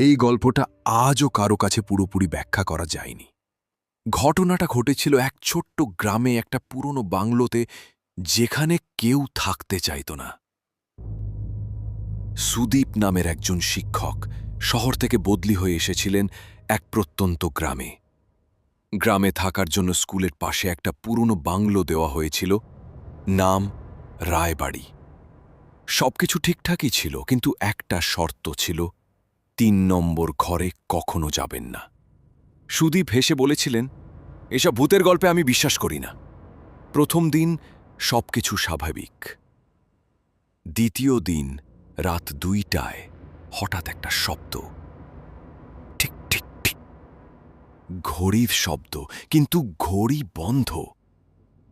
এই গল্পটা আজও কারও কাছে পুরোপুরি ব্যাখ্যা করা যায়নি। ঘটনাটা ঘটেছিল এক ছোট্ট গ্রামে একটা পুরনো বাংলোতে যেখানে কেউ থাকতে চাইত না। সুদীপ নামের একজন শিক্ষক শহর থেকে বদলি হয়ে এসেছিলেন এক প্রত্যন্ত গ্রামে। গ্রামে থাকার জন্য স্কুলের পাশে একটা পুরনো বাংলো দেওয়া হয়েছিল, নাম রায়বাড়ি। সবকিছু ঠিকঠাকই ছিল, কিন্তু একটা শর্ত ছিল তিন নম্বর ঘরে কখনো যাবেন না। সুদীপ হেসে বলেছিলেন, এসব ভূতের গল্পে আমি বিশ্বাস করি না। প্রথম দিন সবকিছু স্বাভাবিক। দ্বিতীয় দিন রাত দুইটায় হঠাৎ একটা শব্দ। ঠিক ঠিক ঠিক। ঘড়ির শব্দ, কিন্তু ঘড়ি বন্ধ।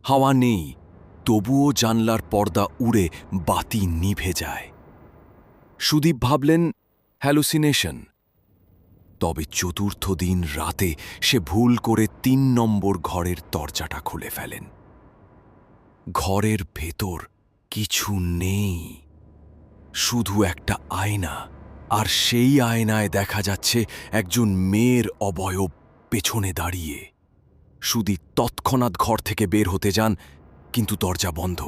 হাওয়া নেই, তবুও জানলার পর্দা উড়ে বাতি নিভে যায়। সুদীপ ভাবলেন হ্যালুসিনেশন। তবে চতুর্থ দিন রাতে সে ভুল করে তিন নম্বর ঘরের দরজাটা খুলে ফেলেন। ঘরের ভেতর কিছু নেই। শুধু একটা আয়না, আর সেই আয়নায় দেখা যাচ্ছে একজন মেয়ের অবয়ব পেছনে দাঁড়িয়ে। সুদীপ তৎক্ষণাৎ ঘর থেকে বের হতে যান, কিন্তু দরজা বন্ধ।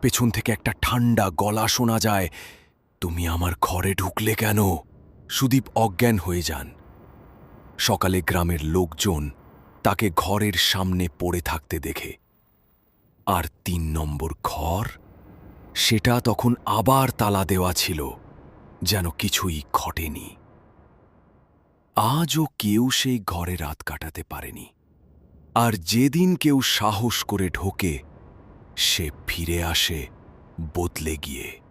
পেছন থেকে একটা ঠান্ডা গলা শোনা যায় তুমি আমার ঘরে ঢুকলে কেন? সুদীপ অজ্ঞান হয়ে যান। সকালে গ্রামের লোকজন তাকে ঘরের সামনে পড়ে থাকতে দেখে। আর তিন নম্বর ঘর? সেটা তখন আবার তালা দেওয়া ছিল, যেন কিছুই ঘটেনি। আজও কেউ সেই ঘরে রাত কাটাতে পারেনি। আর যেদিন কেউ সাহস করে ঢোকে, সে ফিরে আসে বদলে গিয়ে।